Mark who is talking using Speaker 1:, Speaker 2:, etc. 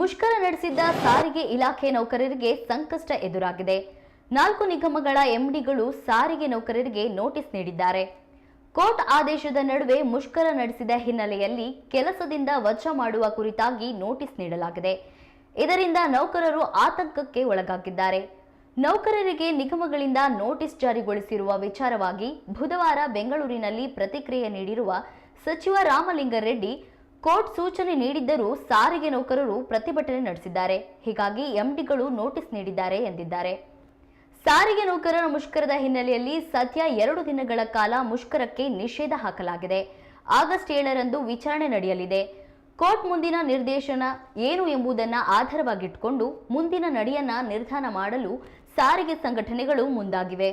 Speaker 1: ಮುಷ್ಕರ ನಡೆಸಿದ್ದ ಸಾರಿಗೆ ಇಲಾಖೆ ನೌಕರರಿಗೆ ಸಂಕಷ್ಟ ಎದುರಾಗಿದೆ. ನಾಲ್ಕು ನಿಗಮಗಳ ಎಂಡಿಗಳು ಸಾರಿಗೆ ನೌಕರರಿಗೆ ನೋಟಿಸ್ ನೀಡಿದ್ದಾರೆ. ಕೋರ್ಟ್ ಆದೇಶದ ನಡುವೆ ಮುಷ್ಕರ ನಡೆಸಿದ ಹಿನ್ನೆಲೆಯಲ್ಲಿ ಕೆಲಸದಿಂದ ವಜಾ ಮಾಡುವ ಕುರಿತಾಗಿ ನೋಟಿಸ್ ನೀಡಲಾಗಿದೆ. ಇದರಿಂದ ನೌಕರರು ಆತಂಕಕ್ಕೆ ಒಳಗಾಗಿದ್ದಾರೆ. ನೌಕರರಿಗೆ ನಿಗಮಗಳಿಂದ ನೋಟಿಸ್ ಜಾರಿಗೊಳಿಸಿರುವ ವಿಚಾರವಾಗಿ ಬುಧವಾರ ಬೆಂಗಳೂರಿನಲ್ಲಿ ಪ್ರತಿಕ್ರಿಯೆ ನೀಡಿರುವ ಸಚಿವ ರಾಮಲಿಂಗಾರೆಡ್ಡಿ ಕೋರ್ಟ್ ಸೂಚನೆ ನೀಡಿದ್ದರೂ ಸಾರಿಗೆ ನೌಕರರು ಪ್ರತಿಭಟನೆ ನಡೆಸಿದ್ದಾರೆ. ಹೀಗಾಗಿ ಎಂಡಿಗಳು ನೋಟಿಸ್ ನೀಡಿದ್ದಾರೆ ಎಂದಿದ್ದಾರೆ. ಸಾರಿಗೆ ನೌಕರರ ಮುಷ್ಕರದ ಹಿನ್ನೆಲೆಯಲ್ಲಿ ಸದ್ಯ ಎರಡು ದಿನಗಳ ಕಾಲ ಮುಷ್ಕರಕ್ಕೆ ನಿಷೇಧ ಹಾಕಲಾಗಿದೆ. ಆಗಸ್ಟ್ ಏಳರಂದು ವಿಚಾರಣೆ ನಡೆಯಲಿದೆ. ಕೋರ್ಟ್ ಮುಂದಿನ ನಿರ್ದೇಶನ ಏನು ಎಂಬುದನ್ನು ಆಧಾರವಾಗಿಟ್ಟುಕೊಂಡು ಮುಂದಿನ ನಡೆಯನ್ನ ನಿರ್ಧಾರ ಮಾಡಲು ಸಾರಿಗೆ ಸಂಘಟನೆಗಳು ಮುಂದಾಗಿವೆ.